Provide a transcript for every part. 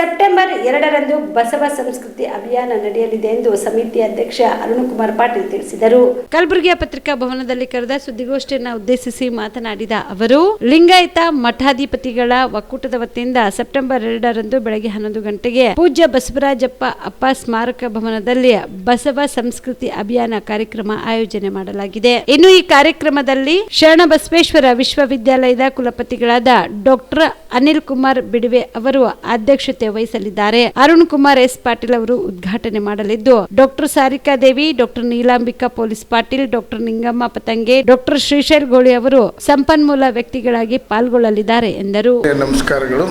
September ಎರಡರಂದು ಬಸವ ಸಂಸ್ಕೃತಿ ಅಭಿಯಾನ ನಡೆಯಲಿದೆ ಎಂದು ಸಮಿತಿ ಅಧ್ಯಕ್ಷ ಅರುಣಕುಮಾರ್ ಪಾಟೀಲ್ ತಿಳಿಸಿದರು. ಕಲಬುರಗಿಯ ಪತ್ರಿಕಾ ಭವನದಲ್ಲಿ ಕರೆದ ಸುದ್ದಿಗೋಷ್ಠಿಯನ್ನು ಉದ್ದೇಶಿಸಿ ಮಾತನಾಡಿದ ಅವರು, ಲಿಂಗಾಯತ ಮಠಾಧಿಪತಿಗಳ ಒಕ್ಕೂಟದ ವತಿಯಿಂದ ಸೆಪ್ಟೆಂಬರ್ ಎರಡರಂದು ಬೆಳಗ್ಗೆ ಹನ್ನೊಂದು ಗಂಟೆಗೆ ಪೂಜ್ಯ ಬಸವರಾಜಪ್ಪ ಅಪ್ಪ ಸ್ಮಾರಕ ಭವನದಲ್ಲಿ ಬಸವ ಸಂಸ್ಕೃತಿ ಅಭಿಯಾನ ಕಾರ್ಯಕ್ರಮ ಆಯೋಜನೆ ಮಾಡಲಾಗಿದೆ. ಇನ್ನು ಈ ಕಾರ್ಯಕ್ರಮದಲ್ಲಿ ಶರಣ ಬಸವೇಶ್ವರ ವಿಶ್ವವಿದ್ಯಾಲಯದ ಕುಲಪತಿಗಳಾದ ಡಾಕ್ಟರ್ ಅನಿಲ್ ಕುಮಾರ್ ಬಿಡುವೆ ಅವರು ಅಧ್ಯಕ್ಷತೆ ವಹಿಸಲಿದ್ದಾರೆ. ಅರುಣ್ ಕುಮಾರ್ ಎಸ್ ಪಾಟೀಲ್ ಅವರು ಉದ್ಘಾಟನೆ ಮಾಡಲಿದ್ದು, doctor Sarika Devi, doctor Nilambika police Patil, doctor Ningamma Patange, doctor Shrishail Goli ಅವರು ಸಂಪನ್ಮೂಲ ವ್ಯಕ್ತಿಗಳಾಗಿ ಪಾಲ್ಗೊಳ್ಳಲಿದ್ದಾರೆ ಎಂದರು. ನಮಸ್ಕಾರಗಳು.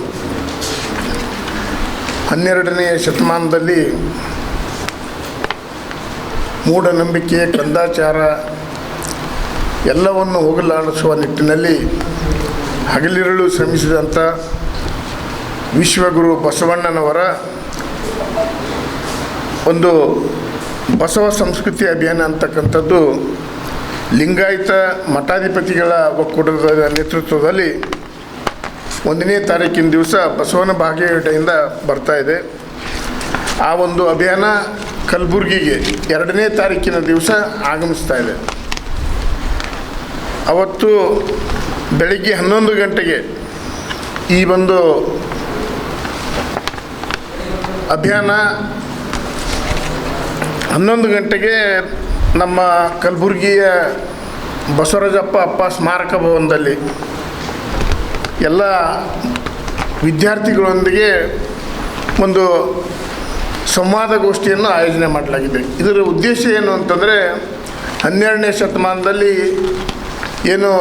ಹನ್ನೆರಡನೆಯ ಶತಮಾನದಲ್ಲಿ ಮೂಢನಂಬಿಕೆ ಕಂದಾಚಾರ ಎಲ್ಲವನ್ನು ಹೋಗಲಾಡಿಸುವ ನಿಟ್ಟಿನಲ್ಲಿ ಹಗಲಿರುಳು ಶ್ರಮಿಸಿದಂಥ ವಿಶ್ವಗುರು ಬಸವಣ್ಣನವರ ಒಂದು ಬಸವ ಸಂಸ್ಕೃತಿ ಅಭಿಯಾನ ಅಂತಕ್ಕಂಥದ್ದು ಲಿಂಗಾಯತ ಮಠಾಧಿಪತಿಗಳ ಒಕ್ಕೂಟದ ನೇತೃತ್ವದಲ್ಲಿ ಒಂದನೇ ತಾರೀಕಿನ ದಿವಸ ಬಸವನ ಭಾಗ್ಯಗಡೆಯಿಂದ ಬರ್ತಾ ಇದೆ. ಆ ಒಂದು ಅಭಿಯಾನ ಕಲಬುರಗಿಗೆ ಎರಡನೇ ತಾರೀಕಿನ ದಿವಸ ಆಗಮಿಸ್ತಾ ಇದೆ. ಅವತ್ತು ಬೆಳಿಗ್ಗೆ ಹನ್ನೊಂದು ಗಂಟೆಗೆ ಈ ಒಂದು ಅಭಿಯಾನ ಹನ್ನೊಂದು ಗಂಟೆಗೆ ನಮ್ಮ ಕಲಬುರಗಿಯ ಬಸವರಾಜಪ್ಪ ಅಪ್ಪ ಸ್ಮಾರಕ ಭವನದಲ್ಲಿ ಎಲ್ಲ ವಿದ್ಯಾರ್ಥಿಗಳೊಂದಿಗೆ ಒಂದು ಸಂವಾದಗೋಷ್ಠಿಯನ್ನು ಆಯೋಜನೆ ಮಾಡಲಾಗಿದೆ. ಇದರ ಉದ್ದೇಶ ಏನು ಅಂತಂದರೆ ಹನ್ನೆರಡನೇ ಶತಮಾನದಲ್ಲಿ ಏನು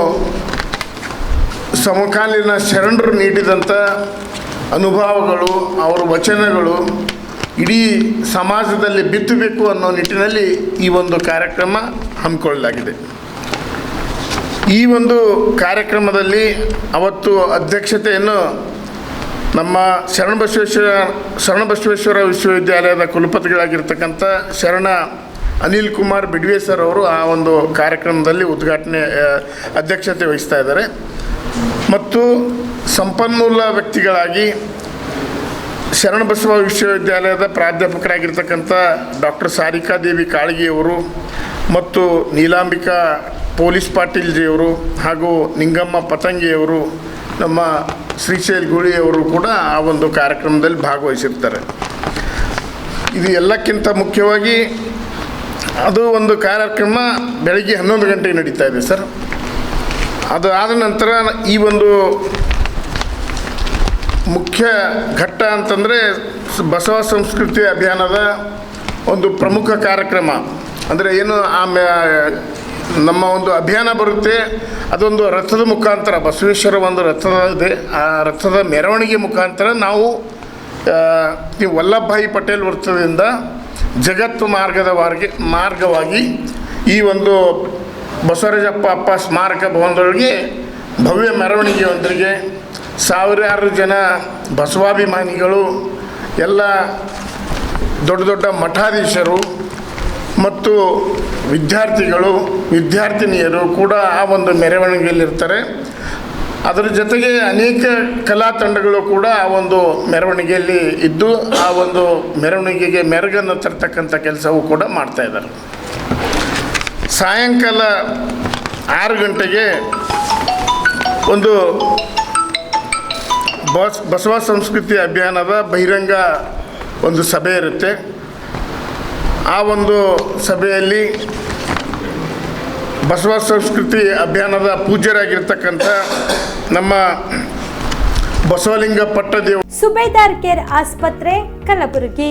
ಸಮಕಾಲೀನ ಶರಣರು ನೀಡಿದಂಥ ಅನುಭವಗಳು, ಅವರ ವಚನಗಳು ಇಡೀ ಸಮಾಜದಲ್ಲಿ ಬಿತ್ತಬೇಕು ಅನ್ನೋ ನಿಟ್ಟಿನಲ್ಲಿ ಈ ಒಂದು ಕಾರ್ಯಕ್ರಮ ಹಮ್ಮಿಕೊಳ್ಳಲಾಗಿದೆ. ಈ ಒಂದು ಕಾರ್ಯಕ್ರಮದಲ್ಲಿ ಅವತ್ತು ಅಧ್ಯಕ್ಷತೆಯನ್ನು ನಮ್ಮ ಶರಣಬಸವೇಶ್ವರ ಶರಣಬಸವೇಶ್ವರ ವಿಶ್ವವಿದ್ಯಾಲಯದ ಕುಲಪತಿಗಳಾಗಿರ್ತಕ್ಕಂಥ ಶರಣ ಅನಿಲ್ ಕುಮಾರ್ ಬಿಡ್ವೆ ಸರ್ ಅವರು ಆ ಒಂದು ಕಾರ್ಯಕ್ರಮದಲ್ಲಿ ಉದ್ಘಾಟನೆ ಅಧ್ಯಕ್ಷತೆ ವಹಿಸ್ತಾ ಇದ್ದಾರೆ. ಮತ್ತು ಸಂಪನ್ಮೂಲ ವ್ಯಕ್ತಿಗಳಾಗಿ ಶರಣಬಸವ ವಿಶ್ವವಿದ್ಯಾಲಯದ ಪ್ರಾಧ್ಯಾಪಕರಾಗಿರ್ತಕ್ಕಂಥ ಡಾಕ್ಟರ್ ಸಾರಿಕಾ ದೇವಿ ಕಾಳಗಿಯವರು ಮತ್ತು ನೀಲಾಂಬಿಕಾ ಪೊಲೀಸ್ ಪಾಟೀಲ್ಜಿಯವರು ಹಾಗೂ ನಿಂಗಮ್ಮ ಪತಂಗಿಯವರು, ನಮ್ಮ ಶ್ರೀಶೈಲ್ ಗುಳಿಯವರು ಕೂಡ ಆ ಒಂದು ಕಾರ್ಯಕ್ರಮದಲ್ಲಿ ಭಾಗವಹಿಸಿರ್ತಾರೆ. ಇದು ಎಲ್ಲಕ್ಕಿಂತ ಮುಖ್ಯವಾಗಿ ಅದು ಒಂದು ಕಾರ್ಯಕ್ರಮ ಬೆಳಗ್ಗೆ ಹನ್ನೊಂದು ಗಂಟೆಗೆ ನಡೀತಾ ಇದೆ ಸರ್. ಅದು ಆದ ನಂತರ ಈ ಒಂದು ಮುಖ್ಯ ಘಟ್ಟ ಅಂತಂದರೆ ಬಸವ ಸಂಸ್ಕೃತಿ ಅಭಿಯಾನದ ಒಂದು ಪ್ರಮುಖ ಕಾರ್ಯಕ್ರಮ. ಅಂದರೆ ಏನು ಆಮೇ ನಮ್ಮ ಒಂದು ಅಭಿಯಾನ ಬರುತ್ತೆ, ಅದೊಂದು ರಥದ ಮುಖಾಂತರ, ಬಸವೇಶ್ವರ ಒಂದು ರಥದ ಇದೆ. ಆ ರಥದ ಮೆರವಣಿಗೆ ಮುಖಾಂತರ ನಾವು ವಲ್ಲಭಭಾಯಿ ಪಟೇಲ್ ವೃತ್ತದಿಂದ ಜಗತ್ತು ಮಾರ್ಗದವರೆಗೆ ಮಾರ್ಗವಾಗಿ ಈ ಒಂದು ಬಸವರಾಜಪ್ಪ ಅಪ್ಪ ಸ್ಮಾರಕ ಭವನದೊಳಗೆ ಭವ್ಯ ಮೆರವಣಿಗೆಯೊಂದಿಗೆ ಸಾವಿರಾರು ಜನ ಬಸವಾಭಿಮಾನಿಗಳು, ಎಲ್ಲ ದೊಡ್ಡ ದೊಡ್ಡ ಮಠಾಧೀಶರು ಮತ್ತು ವಿದ್ಯಾರ್ಥಿಗಳು, ವಿದ್ಯಾರ್ಥಿನಿಯರು ಕೂಡ ಆ ಒಂದು ಮೆರವಣಿಗೆಯಲ್ಲಿರ್ತಾರೆ. ಅದರ ಜೊತೆಗೆ ಅನೇಕ ಕಲಾ ತಂಡಗಳು ಕೂಡ ಆ ಒಂದು ಮೆರವಣಿಗೆಯಲ್ಲಿ ಇದ್ದು, ಆ ಒಂದು ಮೆರವಣಿಗೆಗೆ ಮೆರಗನ್ನು ತರ್ತಕ್ಕಂಥ ಕೆಲಸವೂ ಕೂಡ ಮಾಡ್ತಾ ಇದ್ದಾರೆ. ಸಾಯಂಕಾಲ ಆರು ಗಂಟೆಗೆ ಒಂದು ಬಸ್ ಬಸವ ಸಂಸ್ಕೃತಿ ಅಭಿಯಾನದ ಬಹಿರಂಗ ಒಂದು ಸಭೆ ಇರುತ್ತೆ. ಆ ಒಂದು ಸಭೆಯಲ್ಲಿ ಬಸವ ಸಂಸ್ಕೃತಿ ಅಭಿಯಾನದ ಪೂಜ್ಯರಾಗಿರ್ತಕ್ಕಂಥ ನಮ್ಮ ಬಸವಲಿಂಗ ಪಟ್ಟದೇವ ಸುಬೇದಾರ್ ಕೇರ್ ಆಸ್ಪತ್ರೆ, ಕಲಬುರಗಿ.